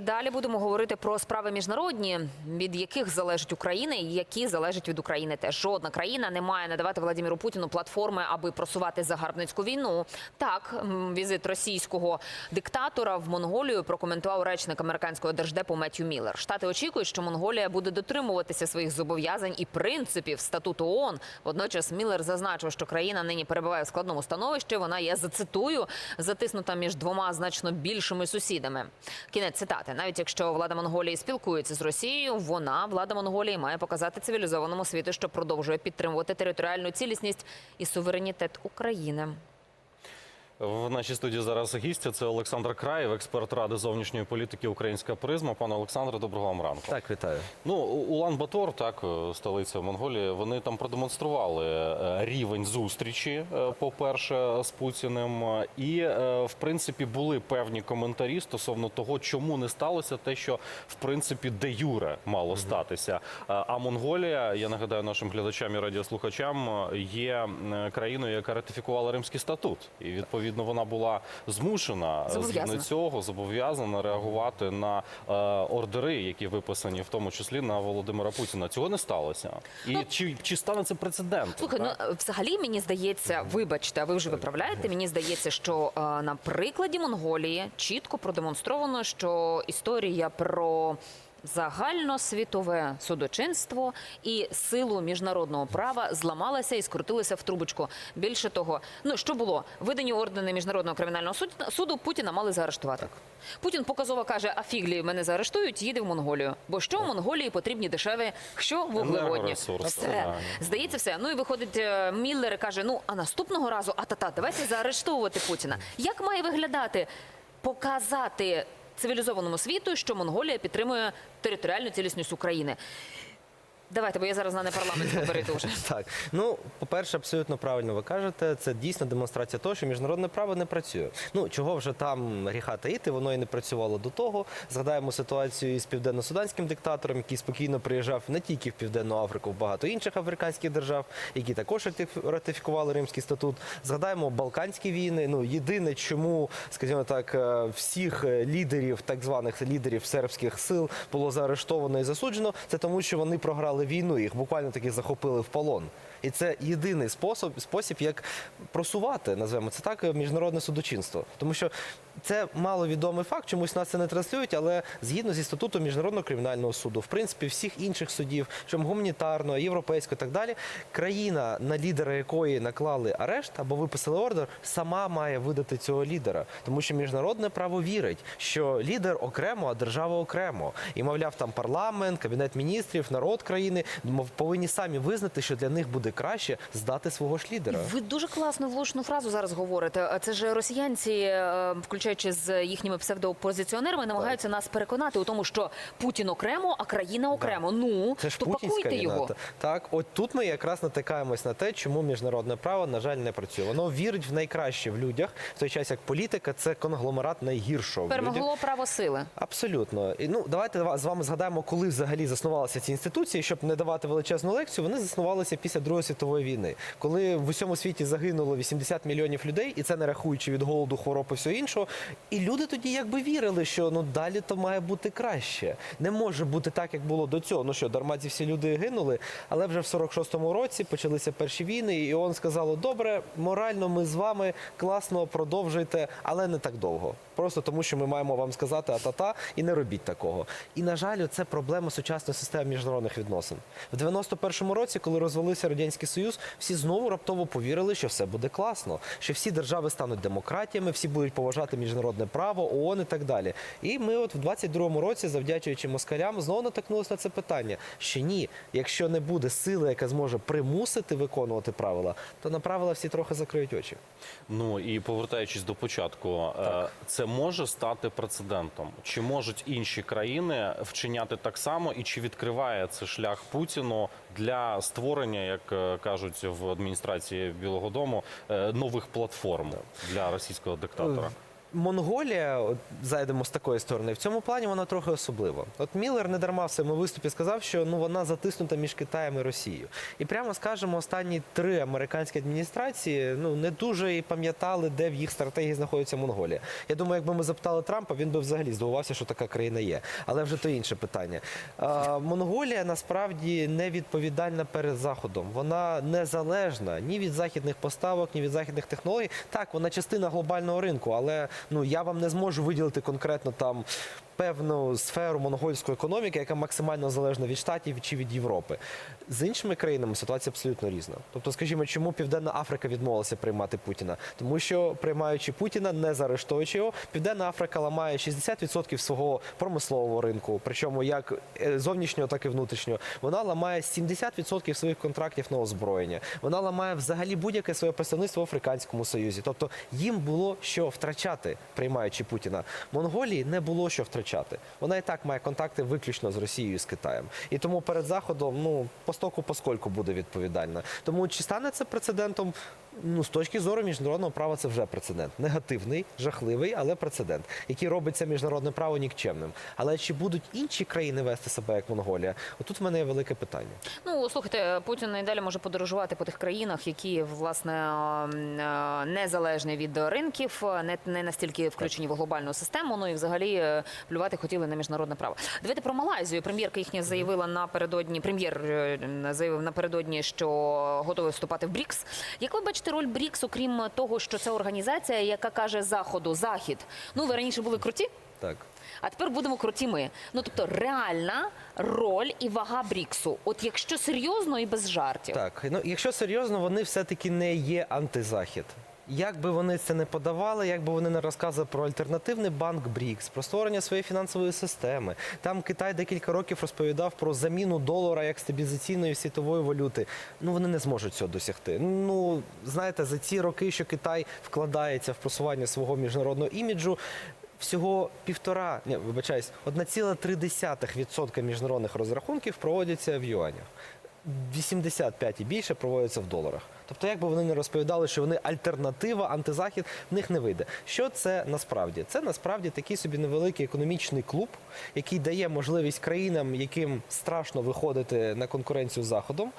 Далі будемо говорити про справи міжнародні, від яких залежить Україна, і які залежать від України. Теж жодна країна не має надавати Владимиру Путіну платформи, аби просувати загарбницьку війну. Так, візит російського диктатора в Монголію прокоментував речник американського держдепу Меттью Міллер. Штати очікують, що Монголія буде дотримуватися своїх зобов'язань і принципів статуту ООН. Водночас Міллер зазначив, що країна нині перебуває в складному становищі. Вона я зацитую затиснута між двома значно більшими сусідами. Кінець цитати. Навіть якщо влада Монголії спілкується з Росією, вона влада Монголії має показати цивілізованому світу, що продовжує підтримувати територіальну цілісність і суверенітет України. В нашій студії зараз гість це Олександр Краєв, експерт ради зовнішньої політики Українська призма. Пане Олександре, доброго вам ранку. Так, вітаю. Ну, Улан Батор, так, е, столиця Монголії, вони там продемонстрували е, рівень зустрічі, е, по-перше, з Путіним. І, в принципі, були певні коментарі стосовно того, чому не сталося те, що в принципі де юре мало статися. А Монголія, я нагадаю нашим глядачам і радіослухачам, є країною, яка ратифікувала Римський статут, і відповідно вона була змушена е, згідно цього зобов'язана реагувати на е, ордери, які виписані, в тому числі на Володимира Путіна. Цього не сталося. І чи, чи стане це прецедентом? Слухай, ну так? взагалі мені здається, вибачте, а ви вже виправляєте. Мені здається, що е, на прикладі Монголії чітко продемонстровано, що історія про загальносвітове судочинство і силу міжнародного права зламалася і скрутилася в трубочку. Більше того, ну що було видані ордени міжнародного кримінального суд- суду Путіна мали заарештувати. Путін показово каже: а фіглі мене заарештують, їде в Монголію. Бо що в Монголії потрібні дешеві що вуглеводні? Все здається, все. Ну і виходить е, Міллер і каже: ну а наступного разу, а та-та, давайте заарештовувати Путіна. Як має виглядати показати цивілізованому світу, що Монголія підтримує територіальну цілісність України? Давайте, бо я зараз на непарламент говорити вже. Так, ну по-перше, абсолютно правильно ви кажете. Це дійсно демонстрація того, що міжнародне право не працює. Ну чого вже там гріха таїти, воно і не працювало до того. Згадаємо ситуацію із південно-суданським диктатором, який спокійно приїжджав не тільки в Південну Африку, в багато інших африканських держав, які також ратифікували Римський статут. Згадаємо Балканські війни. Ну єдине, чому, скажімо так, е, всіх лідерів, так званих лідерів сербських сил було заарештовано і засуджено, це тому, що вони програли війну, їх буквально таки захопили в полон. І це єдиний спосіб, спосіб, як просувати, називаємо це так, міжнародне судочинство. Тому що це маловідомий факт, чомусь нас це не транслюють, але згідно зі статутом Міжнародного кримінального суду, в принципі, всіх інших судів, чим гуманітарного, європейського і так далі, країна, на лідера якої наклали арешт або виписали ордер, сама має видати цього лідера. Тому що міжнародне право вірить, що лідер окремо, а держава окремо. І мовляв, там парламент, кабінет міністрів, народ країни мов, повинні самі визнати, що для них буде краще здати свого ж лідера. Ви дуже класну влучну фразу зараз говорите. Це ж росіянці, е, включаючи з їхніми псевдоопозиціонерами, намагаються нас переконати у тому, що Путін окремо, а країна окремо. Ну Це ж то пакуйте його. Так, от тут ми якраз натикаємось на те, чому міжнародне право, на жаль, не працює. Воно вірить в найкраще в людях, в той час як політика це конгломерат найгіршого. Перемогло право сили. Абсолютно. І ну давайте з вами згадаємо, коли взагалі заснувалися ці інституції, щоб не давати величезну лекцію. Вони заснувалися після Другої світової війни, коли в усьому світі загинуло 80 мільйонів людей, і це не рахуючи від голоду, хвороб і всього іншого. І люди тоді якби вірили, що ну далі то має бути краще. Не може бути так, як було до цього. Ну що, дарма ці всі люди гинули, але вже в 46-му році почалися перші війни, і ООН сказало: добре, морально ми з вами класно продовжуйте, але не так довго. Просто тому, що ми маємо вам сказати а-та-та і не робіть такого. І на жаль, це проблема сучасної системи міжнародних відносин. В 91-му році, коли розвалився радянський союз, всі знову раптово повірили, що все буде класно, що всі держави стануть демократіями, всі будуть поважати міжнародне право, ООН і так далі. І ми, от в 22-му році, завдячуючи москалям, знову натикнулися на це питання. Що ні, якщо не буде сили, яка зможе примусити виконувати правила, то на правила всі трохи закриють очі. Ну і повертаючись до початку, е, це може стати прецедентом. Чи можуть інші країни вчиняти так само, і чи відкриває це шлях Путіну для створення, як е, кажуть в адміністрації Білого Дому, е, нових платформ для російського диктатора? Монголія, от зайдемо з такої сторони, в цьому плані вона трохи особлива. От Міллер не дарма в своєму виступі сказав, що ну вона затиснута між Китаєм і Росією. І прямо скажемо, останні три американські адміністрації ну не дуже і пам'ятали, де в їх стратегії знаходиться Монголія. Я думаю, якби ми запитали Трампа, він би взагалі здивувався, що така країна є. Але вже то інше питання. А, Монголія насправді не відповідальна перед Заходом. Вона незалежна ні від західних поставок, ні від західних технологій. Так, вона частина глобального ринку, але ну я вам не зможу виділити конкретно там. Певну сферу монгольської економіки, яка максимально залежна від штатів чи від Європи. З іншими країнами ситуація абсолютно різна. Тобто, скажімо, чому Південна Африка відмовилася приймати Путіна? Тому що приймаючи Путіна, не заарештовуючи його, Південна Африка ламає 60% свого промислового ринку, причому як е, зовнішнього, так і внутрішнього. Вона ламає 70% своїх контрактів на озброєння. Вона ламає взагалі будь-яке своє представництво в Африканському Союзі. Тобто їм було що втрачати, приймаючи Путіна. Монголії не було що втрачати. Вона і так має контакти виключно з Росією і з Китаєм. І тому перед заходом ну по стоку поскольку буде відповідальна. Тому чи стане це прецедентом? Ну, з точки зору міжнародного права, це вже прецедент. Негативний, жахливий, але прецедент, який робить це міжнародне право нікчемним. Але чи будуть інші країни вести себе як Монголія? Отут в мене є велике питання. Ну слухайте, Путін і далі може подорожувати по тих країнах, які власне незалежні від ринків, не, не настільки включені в глобальну систему. Ну і взагалі е, плювати хотіли на міжнародне право. Давайте про Малайзію. Прем'єрка їхня заявила напередодні. Прем'єр е, заявив напередодні, що готовий вступати в БРІКС. Як ви бачите роль БРІКС, окрім того, що це організація, яка каже заходу, захід. Ну ви раніше були круті. Так. А тепер будемо круті ми. Ну тобто реальна роль і вага Бріксу. От якщо серйозно і без жартів. Так, ну якщо серйозно, вони все-таки не є антизахід. Як би вони це не подавали, як би вони не розказували про альтернативний банк БРІКС, про створення своєї фінансової системи. Там Китай декілька років розповідав про заміну долара як стабілізаційної світової валюти. Ну вони не зможуть цього досягти. Ну знаєте, за ці роки, що Китай вкладається в просування свого міжнародного іміджу. Всього півтора, ні, вибачаюсь, 1,3% міжнародних розрахунків проводяться в юанях. 85 і більше проводяться в доларах. Тобто, як би вони не розповідали, що вони альтернатива, антизахід, в них не вийде. Що це насправді? Це насправді такий собі невеликий економічний клуб, який дає можливість країнам, яким страшно виходити на конкуренцію з заходом.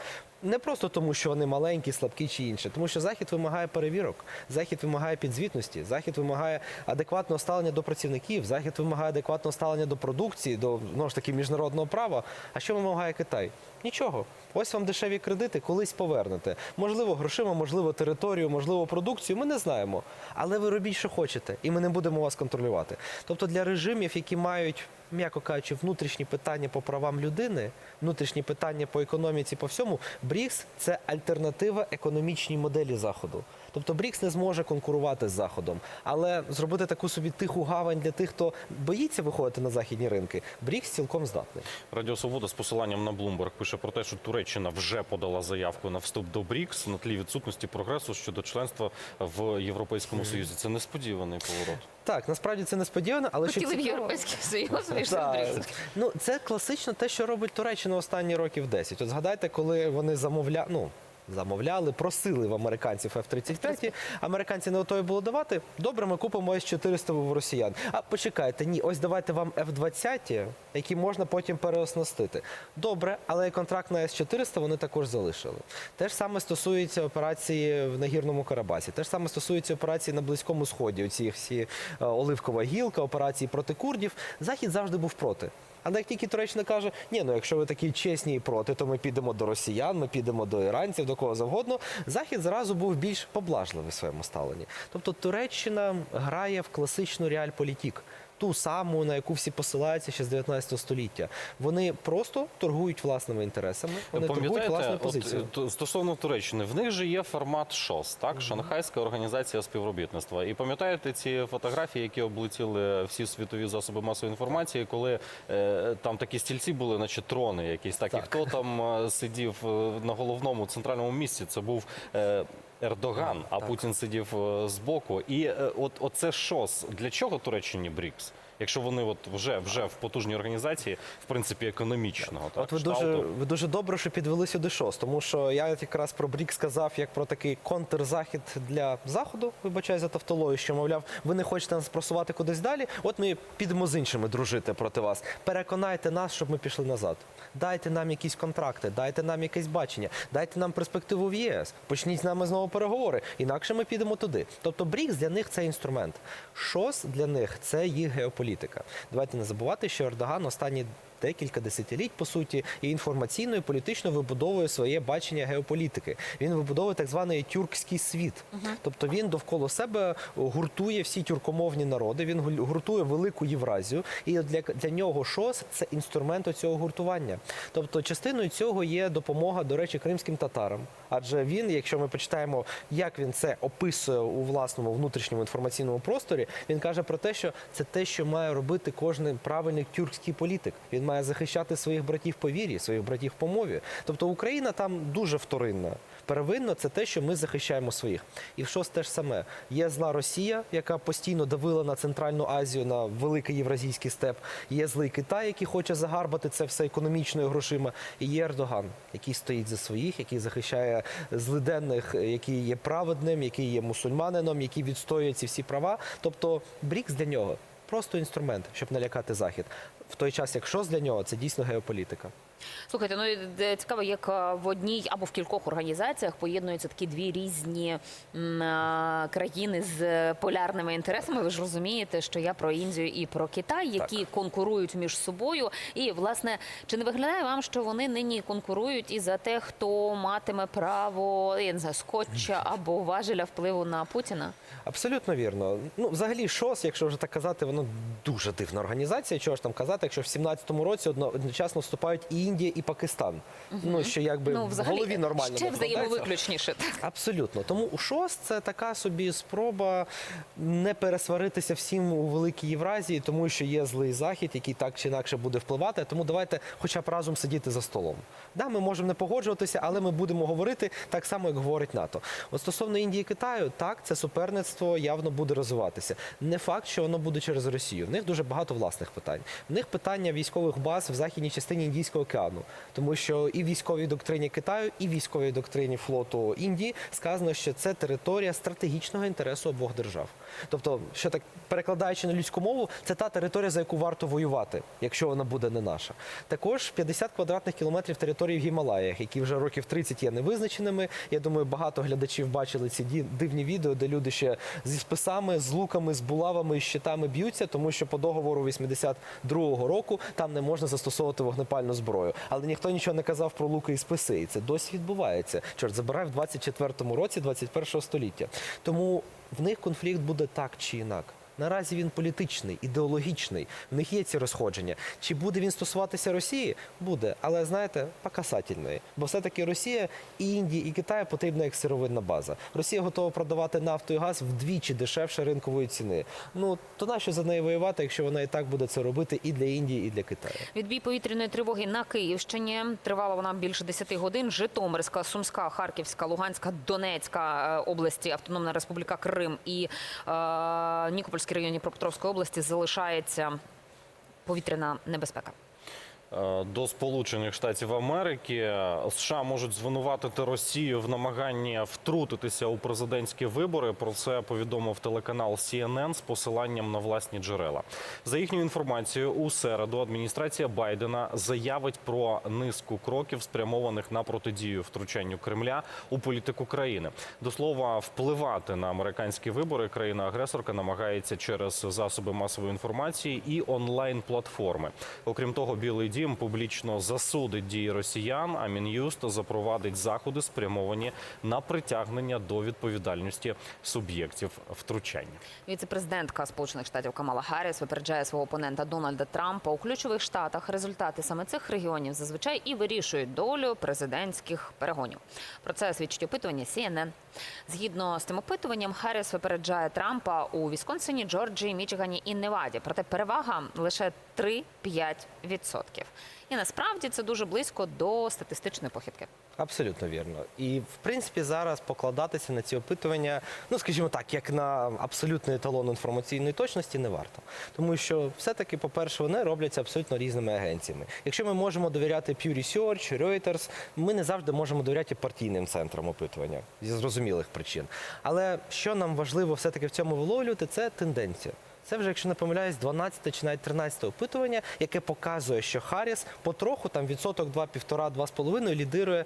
Не просто тому, що вони маленькі, слабкі чи інше, тому що захід вимагає перевірок, захід вимагає підзвітності, захід вимагає адекватного ставлення до працівників, захід вимагає адекватного ставлення до продукції, до знову ж таки міжнародного права. А що вимагає Китай? Нічого. Ось вам дешеві кредити, колись повернете. Можливо, грошима, можливо, територію, можливо, продукцію. Ми не знаємо. Але ви робіть, що хочете, і ми не будемо вас контролювати. Тобто для режимів, які мають, м'яко кажучи, внутрішні питання по правам людини, внутрішні питання по економіці, по всьому, БРІКС це альтернатива економічній моделі Заходу. Тобто БРІКС не зможе конкурувати з Заходом, але зробити таку собі тиху гавань для тих, хто боїться виходити на західні ринки, БРІКС цілком здатний. Радіо Свобода з посиланням на Bloomberg пише про те, що Туреччина вже подала заявку на вступ до БРІКС на тлі відсутності прогресу щодо членства в Європейському Союзі. Це несподіваний поворот. Так, насправді це несподівано, але що Хотіли в Європейський Союз, вийшли в. Ну, це класично те, що робить Туреччина останні років 10. От згадайте, коли вони замовляли, ну, замовляли, просили в американців F-35, американці не готові було давати. Добре, ми купимо С-400 в росіян. А почекайте, ні, ось давайте вам F-20, які можна потім переоснастити. Добре, але і контракт на С-400 вони також залишили. Те ж саме стосується операції в Нагірному Карабасі, те ж саме стосується операції на Близькому Сході. Оці всі е, оливкова гілка, операції проти курдів. Захід завжди був проти. Але як тільки Туреччина каже, ні, ну якщо ви такі чесні і проти, то ми підемо до росіян, ми підемо до іранців, до кого завгодно. Захід зразу був більш поблажливий в своєму ставленні. Тобто Туреччина грає в класичну реальполітік. Ту саму, на яку всі посилаються ще з 19 століття. Вони просто торгують власними інтересами, вони торгують власною позицією. т- стосовно Туреччини, в них же є формат ШОС, так? Шанхайська організація співробітництва. І пам'ятаєте ці фотографії, які облетіли всі світові засоби масової інформації, коли е, там такі стільці були, наче трони якісь. Так, і хто там е, сидів е, на головному центральному місці? Це був. Е, Ердоган, а так. Путін сидів е, збоку. І е, от оце ШОС. Для чого Туреччині БРІКС? Якщо вони от вже вже в потужній організації, в принципі, економічного. Так, От ви дуже, ви дуже добре, що підвели сюди ШОС, тому що я якраз про БРІК сказав як про такий контрзахід для заходу, вибачаю за тавтологію, що мовляв, ви не хочете нас просувати кудись далі. От ми підемо з іншими дружити проти вас. Переконайте нас, щоб ми пішли назад. Дайте нам якісь контракти, дайте нам якесь бачення, дайте нам перспективу в ЄС. Почніть з нами знову переговори. Інакше ми підемо туди. Тобто БРІКС для них це інструмент. ШОС для них це їх геополітика. Давайте не забувати, що Ердоган останні декілька десятиліть, по суті, і інформаційно, і політично вибудовує своє бачення геополітики. Він вибудовує так званий тюркський світ. Тобто він довкола себе гуртує всі тюркомовні народи, він гуртує велику Євразію. І для, для нього ШОС це інструмент цього гуртування. Тобто частиною цього є допомога, до речі, кримським татарам. Адже він, якщо ми почитаємо, як він це описує у власному внутрішньому інформаційному просторі, він каже про те, що це те, що має робити кожен правильний тюркський політик. Він має захищати своїх братів по вірі, своїх братів по мові. Тобто Україна там дуже вторинна. Первинно це те, що ми захищаємо своїх. І в ШОС теж саме. Є зла Росія, яка постійно давила на Центральну Азію, на великий євразійський степ. Є злий Китай, який хоче загарбати це все економічною грошима. І є Ердоган, який стоїть за своїх, який захищає злиденних, який є праведним, який є мусульманином, який відстоює ці всі права. Тобто БРІКС для нього просто інструмент, щоб налякати захід. В той час, як ШОС для нього, це дійсно геополітика. Слухайте, ну і цікаво, як е, в одній або в кількох організаціях поєднуються такі дві різні м, е, країни з е, полярними інтересами. Ви ж розумієте, що я про Індію і про Китай, які конкурують між собою. І власне, чи не виглядає вам, що вони нині конкурують і за те, хто матиме право я не знаю, скотча або важеля впливу на Путіна? Абсолютно вірно. Ну, взагалі, ШОС, якщо вже так казати, воно дуже дивна організація. Чого ж там казати, якщо в 17-му році одно- одночасно вступають і Індія, і Пакистан. Ну, що якби ну, в голові нормально ще взаємовиключніше. Абсолютно. Тому у ШОС це така собі спроба не пересваритися всім у великій Євразії, тому що є злий захід, який так чи інакше буде впливати. Тому давайте хоча б разом сидіти за столом. Да, ми можемо не погоджуватися, але ми будемо говорити так само, як говорить НАТО. От стосовно Індії і Китаю, так це суперництво явно буде розвиватися. Не факт, що воно буде через Росію. В них дуже багато власних питань. В них питання військових баз в західній частині Індійського океану, тому що і в військовій доктрині Китаю, і в військовій доктрині флоту Індії сказано, що це територія стратегічного інтересу обох держав. Тобто, що так перекладаючи на людську мову, це та територія, за яку варто воювати, якщо вона буде не наша. Також 50 квадратних кілометрів території в Гімалаях, які вже років 30 є невизначеними. Я думаю, багато глядачів бачили ці дивні відео, де люди ще зі списами, з луками, з булавами і щитами б'ються, тому що по договору 82-го року там не можна застосовувати вогнепальну зброю. Але ніхто нічого не казав про луки і списи. І це досі відбувається. Чорт забирай в 24-му році 21-го століття. Тому в них конфлікт буде так чи інак. Наразі він політичний, ідеологічний. В них є ці розходження. Чи буде він стосуватися Росії? Буде, але знаєте, покасательної. Бо все-таки Росія і Індії, і Китаю потрібна як сировинна база. Росія готова продавати нафту і газ вдвічі дешевше ринкової ціни. Ну то нащо за неї воювати, якщо вона і так буде це робити і для Індії, і для Китаю? Відбій повітряної тривоги на Київщині. Тривала вона більше 10 годин. Житомирська, Сумська, Харківська, Луганська, Донецька е, області, Автономна Республіка Крим і е, Нікопольський район Дніпропетровської області залишається повітряна небезпека. Е, До Сполучених Штатів Америки США можуть звинуватити Росію в намаганні втрутитися у президентські вибори. Про це повідомив телеканал CNN з посиланням на власні джерела. За їхньою інформацією, у середу адміністрація Байдена заявить про низку кроків, спрямованих на протидію втручанню Кремля у політику країни. До слова, впливати на американські вибори країна-агресорка намагається через засоби масової інформації і онлайн-платформи. Окрім того, Білий Дім публічно засудить дії росіян, а Мін'юст запровадить заходи, спрямовані на притягнення до відповідальності суб'єктів втручання. Віце-президентка Сполучених Штатів Камала Гарріс випереджає свого опонента Дональда Трампа у ключових штатах. Результати саме цих регіонів зазвичай і вирішують долю президентських перегонів. Про це свідчить опитування CNN. Згідно з тим опитуванням, Гарріс випереджає Трампа у Вісконсині, Джорджії, Мічигані і Неваді. Проте перевага лише 3-5%. І насправді це дуже близько до статистичної похибки. Абсолютно вірно. І в принципі зараз покладатися на ці опитування, ну скажімо так, як на абсолютний еталон інформаційної точності, не варто. Тому що все-таки, по-перше, вони робляться абсолютно різними агенціями. Якщо ми можемо довіряти Pew Research, Reuters, ми не завжди можемо довіряти партійним центрам опитування зі зрозумілих причин. Але що нам важливо все-таки в цьому виловлювати, це тенденція. Це вже, якщо не помиляюсь, 12 чи навіть 13 опитування, яке показує, що Харріс потроху там відсоток 2, 1,5, 2,5 лідирує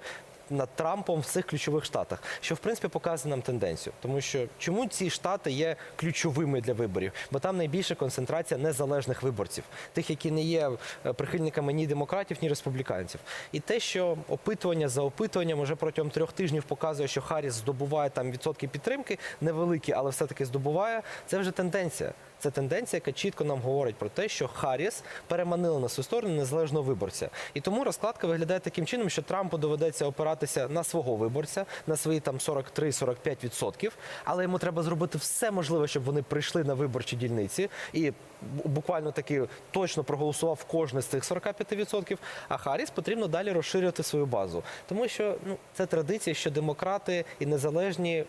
над Трампом в цих ключових штатах, що в принципі показує нам тенденцію. Тому що чому ці штати є ключовими для виборів? Бо там найбільша концентрація незалежних виборців, тих, які не є е, прихильниками ні демократів, ні республіканців. І те, що опитування за опитуванням уже протягом трьох тижнів показує, що Харріс здобуває там відсотки підтримки, невеликі, але все-таки здобуває, це вже тенденція. Це тенденція, яка чітко нам говорить про те, що Харріс переманила на свою сторону незалежного виборця. І тому розкладка виглядає таким чином, що Трампу доведеться опиратися на свого виборця, на свої там 43-45%, але йому треба зробити все можливе, щоб вони прийшли на виборчі дільниці і буквально таки точно проголосував кожне з цих 45%, а Харріс потрібно далі розширювати свою базу. Тому що ну, це традиція, що демократи і незалежні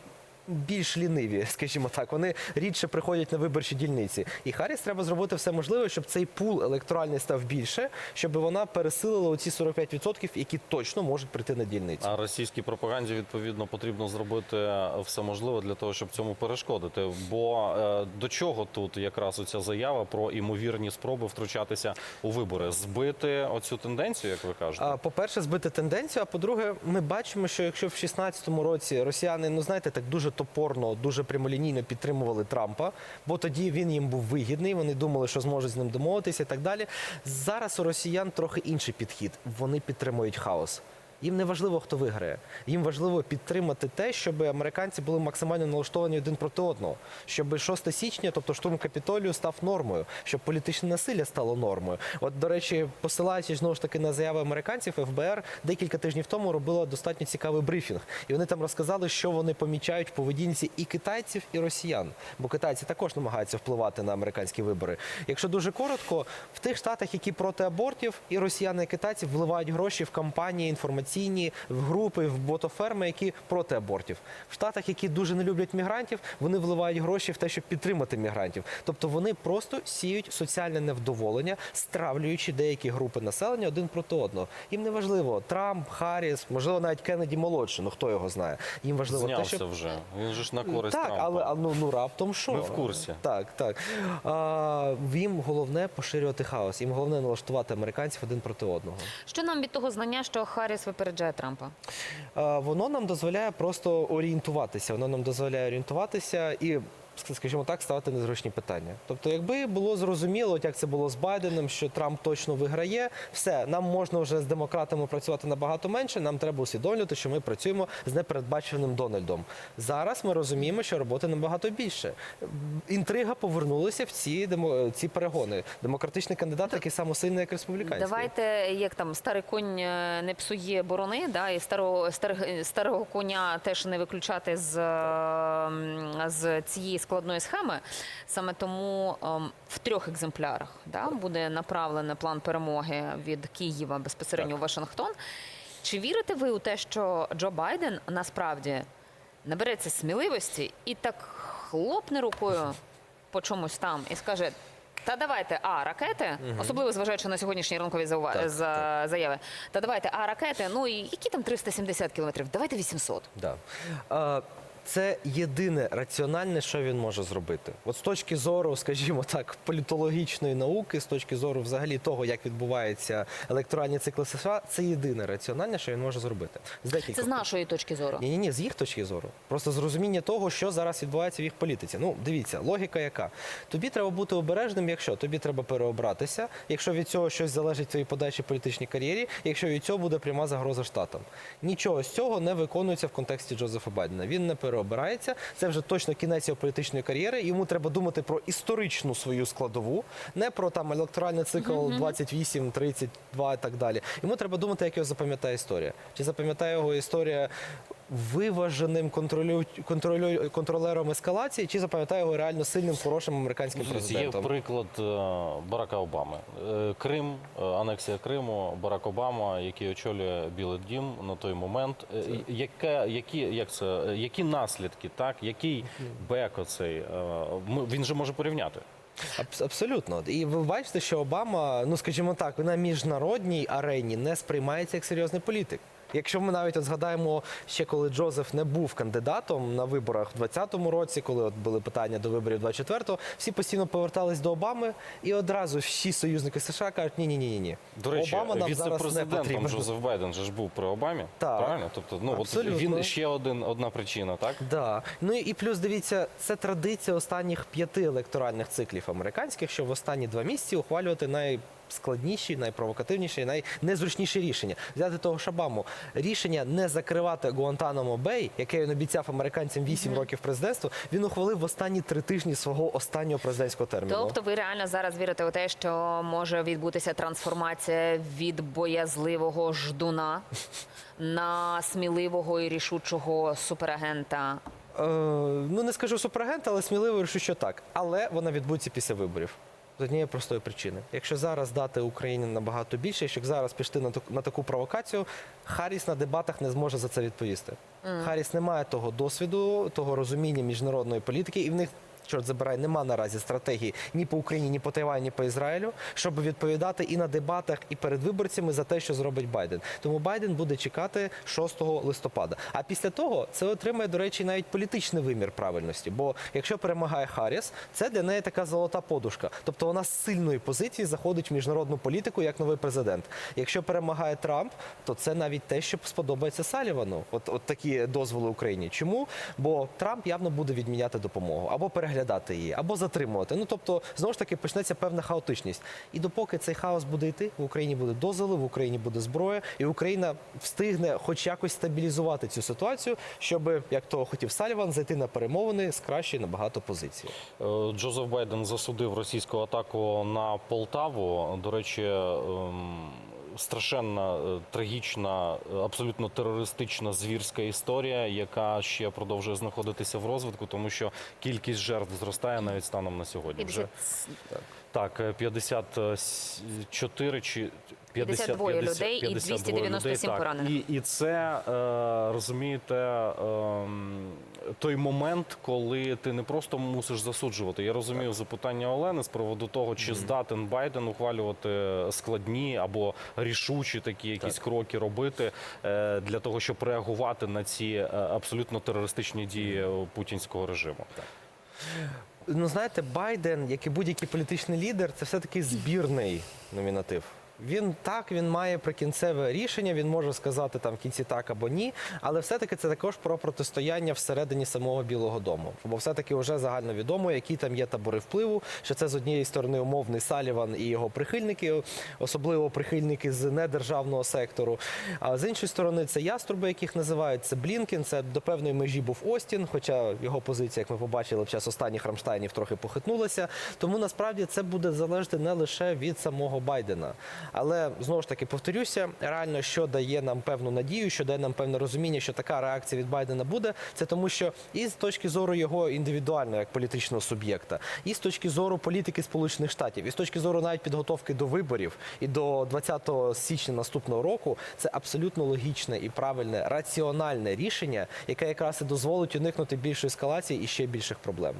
більш ліниві, скажімо так. Вони рідше приходять на виборчі дільниці. І Харріс треба зробити все можливе, щоб цей пул електоральний став більше, щоб вона пересилила оці 45%, які точно можуть прийти на дільницю. А російській пропаганді відповідно потрібно зробити все можливе для того, щоб цьому перешкодити. Бо е, до чого тут якраз оця заява про імовірні спроби втручатися у вибори, збити оцю тенденцію, як ви кажете? А, По-перше, збити тенденцію. А по-друге, ми бачимо, що якщо в 16-му році росіяни, ну знаєте, так дуже топорно, дуже прямолінійно підтримували Трампа, бо тоді він їм був вигідний. Вони думали, що зможуть з ним домовитися і так далі. Зараз у росіян трохи інший підхід. Вони підтримують хаос. Їм не важливо, хто виграє. Їм важливо підтримати те, щоб американці були максимально налаштовані один проти одного, щоб 6 січня, тобто штурм капітолію, став нормою, щоб політичне насилля стало нормою. От, до речі, посилаючись знову ж таки на заяви американців, ФБР декілька тижнів тому робила достатньо цікавий брифінг, і вони там розказали, що вони помічають в поведінці і китайців, і росіян. Бо китайці також намагаються впливати на американські вибори. Якщо дуже коротко, в тих штатах, які проти абортів, і росіяни, і китайці вливають гроші в кампанії інформаційні, в групи, в ботоферми, які проти абортів. В штатах, які дуже не люблять мігрантів, вони вливають гроші в те, щоб підтримати мігрантів. Тобто вони просто сіють соціальне невдоволення, стравлюючи деякі групи населення один проти одного. Їм не важливо Трамп, Харріс, можливо, навіть Кеннеді молодший, ну хто його знає. Їм важливо те, Знявся щоб вже. Він же ж на користь так, Трампа. але а, ну, ну раптом що? Ми в курсі. Так, так. А, їм головне поширювати хаос. Їм головне налаштувати американців один проти одного. Що нам від того знання, що Харріс випереджає Трампа? Воно нам дозволяє просто орієнтуватися. Воно нам дозволяє орієнтуватися і. Скажімо так, ставити незручні питання. Тобто, якби було зрозуміло, як це було з Байденом, що Трамп точно виграє, все нам можна вже з демократами працювати набагато менше. Нам треба усвідомлювати, що ми працюємо з непередбаченим Дональдом. Зараз ми розуміємо, що роботи набагато більше. Інтрига повернулася в ці демо ці перегони. Демократичний кандидат такий само сильний, як республіканський. Давайте, як там старий конь е, не псує борони, да, і старого, старого, старого коня теж не виключати з, е, з цієї складної схеми. Саме тому ем, в трьох екземплярах да, буде направлений план перемоги від Києва безпосередньо у Вашингтон. Чи вірите ви у те, що Джо Байден насправді набереться сміливості і так хлопне рукою по чомусь там і скаже: та давайте, а ракети, особливо зважаючи на сьогоднішні ранкові заува... Так, за... заяви. Та давайте, а ракети, ну і які там 370 кілометрів? Давайте 800. Да. А, Це єдине раціональне, що він може зробити. От з точки зору, скажімо так, політологічної науки, з точки зору взагалі того, як відбуваються електоральні цикли США, це єдине раціональне, що він може зробити. З Це з нашої точки зору. ні, ні, ні, з їх точки зору. Просто з розуміння того, що зараз відбувається в їх політиці. Ну, дивіться, логіка яка. Тобі треба бути обережним, якщо тобі треба переобратися, якщо від цього щось залежить в твоїй подальшій політичній кар'єрі, якщо від цього буде пряма загроза штатам. Нічого з цього не виконується в контексті Джозефа Байдена. Він не переобирається. Це вже точно кінець його політичної кар'єри. Йому треба думати про історичну свою складову, не про там електоральний цикл 28, 32 і так далі. Йому треба думати, як його запам'ятає історія. Чи запам'ятає його історія виваженим контролю... контролю... контролером ескалації, чи запам'ятає його реально сильним, хорошим американським Є приклад е, Барака Обами. Е, Крим, е, анексія Криму, Барак Обама, який очолює Білий Дім на той момент. Яке, які, як це, які наслідки, так? Який бек оцей? Він же може порівняти. Абсолютно. І ви бачите, що Обама, ну скажімо так, на міжнародній арені не сприймається як серйозний політик. Якщо ми навіть от згадаємо ще коли Джозеф не був кандидатом на виборах в 2020 році, коли от були питання до виборів 24-го, всі постійно повертались до Обами, і одразу всі союзники США кажуть: ні, ні, ні, ні. До речі, Обама нам зараз не потрібен. Джозеф Байден же ж був при Обамі. Так. Правильно? Тобто, ну от він ще один одна причина, так? Да. Ну і плюс дивіться, це традиція останніх п'яти електоральних циклів американських, що в останні два місяці ухвалювати найскладніші, найпровокативніші, найнезручніші рішення. Взяти того ж Обаму. Рішення не закривати Гуантанамо Бей, яке він обіцяв американцям 8 років президентства, він ухвалив в останні три тижні свого останнього президентського терміну. Тобто ви реально зараз вірите у те, що може відбутися трансформація від боязливого ждуна на сміливого і рішучого суперагента? Е, ну не скажу суперагент, але сміливо решу, що так. Але вона відбудеться після виборів. З однієї простої причини. Якщо зараз дати Україні набагато більше, якщо зараз пішти на таку, на таку провокацію, Харріс на дебатах не зможе за це відповісти. Харріс не має того досвіду, того розуміння міжнародної політики, і в них. Чорт забирай, нема наразі стратегії ні по Україні, ні по Тайвані, ні по Ізраїлю, щоб відповідати і на дебатах, і перед виборцями за те, що зробить Байден. Тому Байден буде чекати 6 листопада. А після того це отримає, до речі, навіть політичний вимір правильності. Бо якщо перемагає Харріс, це для неї така золота подушка. Тобто вона з сильної позиції заходить в міжнародну політику як новий президент. Якщо перемагає Трамп, то це навіть те, що сподобається Салівану. От, от такі дозволи Україні. Чому? Бо Трамп явно буде відміняти допомогу або переглядати її, або затримувати. Ну тобто, знову ж таки, почнеться певна хаотичність. І допоки цей хаос буде йти, в Україні буде дозволи, в Україні буде зброя, і Україна встигне хоч якось стабілізувати цю ситуацію, щоб, як того хотів Саліван, зайти на перемовини з кращої набагато позиції. Е, Джозеф Байден засудив російську атаку на Полтаву. До речі, ем, страшенна, е, трагічна, е, абсолютно терористична звірська історія, яка ще продовжує знаходитися в розвитку, тому що кількість жертв зростає навіть станом на сьогодні. Вже 50 так, е, 54 чи 52 людей і 297 так. поранених. І, і це е, розумієте ем, той момент, коли ти не просто мусиш засуджувати. Я розумію запитання Олени з приводу того, чи здатен Байден ухвалювати складні або рішучі такі якісь кроки робити е, для того, щоб реагувати на ці е, абсолютно терористичні дії е, путінського режиму. Ну знаєте, Байден, як і будь-який політичний лідер, це все-таки збірний номінатив. Він так, він має прикінцеве рішення, він може сказати там в кінці так або ні, але все-таки це також про протистояння всередині самого Білого Дому. Бо все-таки вже загально відомо, які там є табори впливу, що це з однієї сторони умовний Саліван і його прихильники, особливо прихильники з недержавного сектору. А з іншої сторони, це яструби, яких називають це Блінкен. Це до певної межі був Остін, хоча його позиція, як ми побачили, в час останніх Рамштайнів трохи похитнулася. Тому насправді це буде залежати не лише від самого Байдена. Але знову ж таки повторюся, реально, що дає нам певну надію, що дає нам певне розуміння, що така реакція від Байдена буде, це тому, що і з точки зору його індивідуального як політичного суб'єкта, і з точки зору політики Сполучених Штатів, і з точки зору навіть підготовки до виборів і до 20 січня наступного року, це абсолютно логічне і правильне раціональне рішення, яке якраз і дозволить уникнути більшої ескалації і ще більших проблем.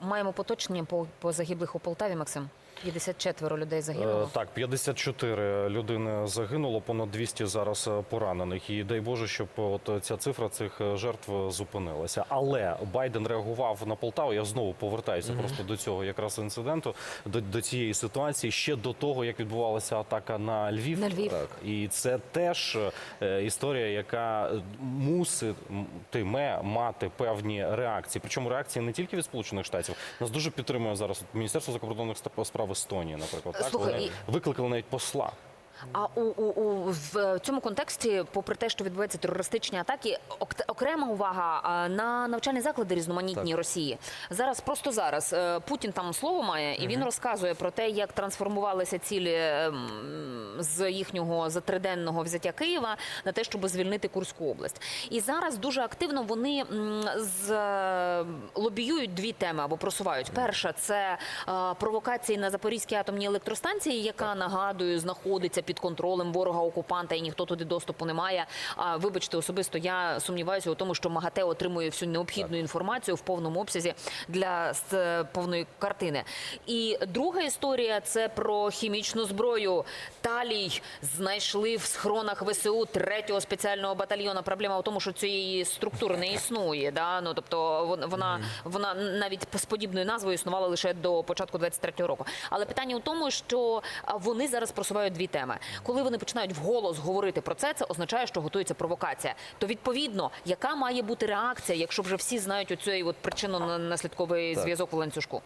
Маємо поточні по, по загиблих у Полтаві, Максим. 54 людей Е, загинуло. Так, 54 людини загинуло, понад 200 зараз е, поранених. І дай Боже, щоб от ця цифра цих е, жертв зупинилася. Але Байден реагував на Полтаву. Я знову повертаюся просто до цього якраз інциденту, до, до цієї ситуації ще до того, як відбувалася атака на Львів. На Львів. Так. І це теж е, історія, яка мусить тиме мати певні реакції. Причому реакції не тільки від Сполучених Штатів. Нас дуже підтримує зараз Міністерство закордонних справ Естонії, наприклад. Так Слухай, вони і- викликали навіть посла. А у, у, у в цьому контексті, попри те, що відбуваються терористичні атаки, ок- окрема увага на навчальні заклади різноманітні Росії. Зараз просто зараз е, Путін там слово має, і він розказує про те, як трансформувалися цілі ем, з їхнього за триденного взяття Києва на те, щоб звільнити Курську область. І зараз дуже активно вони з лобіюють дві теми або просувають. Перша це е, провокації на Запорізькій атомній електростанції, яка нагадую знаходиться під контролем ворога окупанта, і ніхто туди доступу не має. А вибачте, особисто я сумніваюся у тому, що МАГАТЕ отримує всю необхідну інформацію в повному обсязі для е, повної картини. І друга історія це про хімічну зброю. Талій знайшли в схронах ВСУ третього спеціального батальйону. Проблема в тому, що цієї структури не існує. Да? Ну тобто вона вона навіть з подібною назвою існувала лише до початку 23-го року. Але питання у тому, що вони зараз просувають дві теми. Коли вони починають вголос говорити про це, це означає, що готується провокація. То відповідно, яка має бути реакція, якщо вже всі знають оцей от причинно-наслідковий зв'язок в ланцюжку?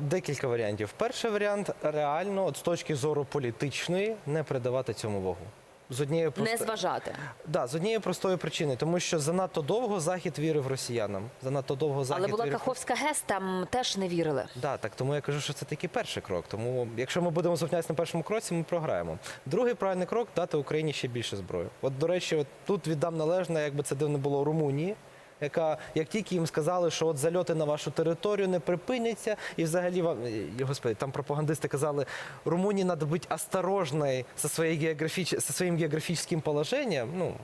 Декілька варіантів. Перший варіант реально, от з точки зору політичної, не придавати цьому вагу. З однієї Не просто... зважати. Да, з однієї простої причини, тому що занадто довго Захід вірив росіянам. Занадто довго Захід Але була вірив... Каховська ГЕС, там теж не вірили. Да, так тому я кажу, що це такий перший крок. Тому якщо ми будемо зупинятися на першому кроці, ми програємо. Другий правильний крок дати Україні ще більше зброї. От до речі, от тут віддам належне, якби це дивно було Румунії. Яка, як тільки їм сказали, що от зальоти на вашу територію не припиняться, і взагалі господи, там пропагандисти казали, Румунії треба бути осторожною зі своєю географіч... зі своїм географічним положенням. Ну,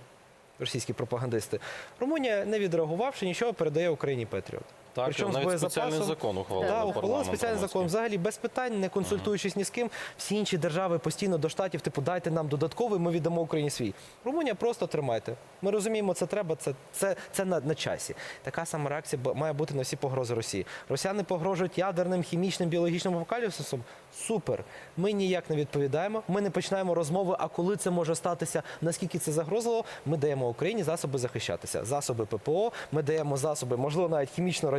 російські пропагандисти. Румунія, не відреагувавши нічого, передає Україні Петріот. Так, Причому навіть спеціальний закон ухвалили. Да, ухвалили спеціальний закон. Взагалі без питань, не консультуючись ні з ким. Всі інші держави постійно до штатів, типу, дайте нам додатковий, ми віддамо Україні свій. Румунія просто тримайте. Ми розуміємо, це треба, це, це, це на, на часі. Така сама реакція має бути на всі погрози Росії. Росіяни погрожують ядерним, хімічним, біологічним апокаліпсисом. Супер. Ми ніяк не відповідаємо. Ми не починаємо розмови. А коли це може статися, наскільки це загрозливо, ми даємо Україні засоби захищатися, засоби ППО. Ми даємо засоби, можливо, навіть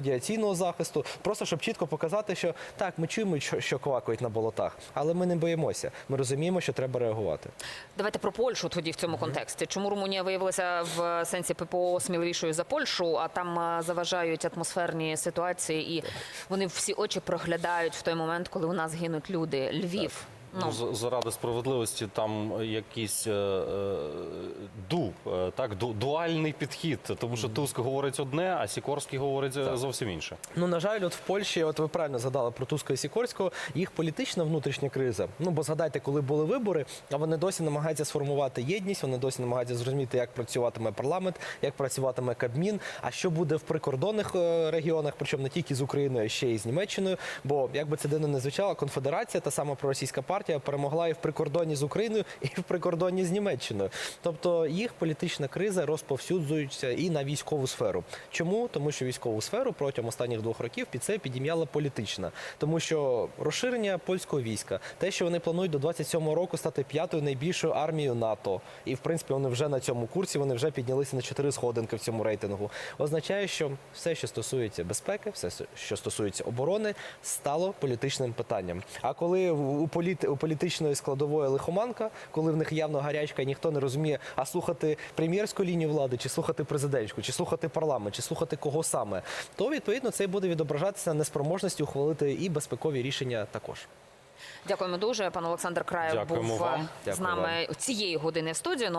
хімічно-радіаційного захисту, просто щоб чітко показати, що так, ми чуємо, що, що квакають на болотах, але ми не боїмося. Ми розуміємо, що треба реагувати. Давайте про Польщу тоді в цьому контексті. Чому Румунія виявилася в сенсі ППО сміливішою за Польщу, а там заважають атмосферні ситуації, і вони всі очі проглядають в той момент, коли у нас гинуть люди. Львів. Ну, Ну, заради справедливості там якийсь е, е, ду, е, так, ду, дуальний підхід, тому що Туск говорить одне, а Сікорський говорить е, зовсім інше. Ну на жаль, от в Польщі, от ви правильно згадали про Туска і Сікорського, їх політична внутрішня криза. Ну бо згадайте, коли були вибори, а вони досі намагаються сформувати єдність, вони досі намагаються зрозуміти, як працюватиме парламент, як працюватиме Кабмін, а що буде в прикордонних е, регіонах, причому не тільки з Україною, а ще й з Німеччиною. Бо як би це дивно не звучало, конфедерація, та сама проросійська партія, перемогла і в прикордонні з Україною, і в прикордонні з Німеччиною. Тобто їх політична криза розповсюджується і на військову сферу. Чому? Тому що військову сферу протягом останніх двох років під це підім'яла політична, тому що розширення польського війська, те, що вони планують до 27-го року стати п'ятою найбільшою армією НАТО, і в принципі вони вже на цьому курсі, вони вже піднялися на чотири сходинки в цьому рейтингу. Означає, що все, що стосується безпеки, все, що стосується оборони, стало політичним питанням. А коли у політи у політичної складової лихоманка, коли в них явно гарячка, і ніхто не розуміє, а слухати прем'єрську лінію влади, чи слухати президентську, чи слухати парламент, чи слухати кого саме, то відповідно це буде відображатися на неспроможності ухвалити і безпекові рішення також. дякуємо дуже. Пан Олександр Краєв Дякуємо був вам. з Дякую нами цієї години в студії. Ну,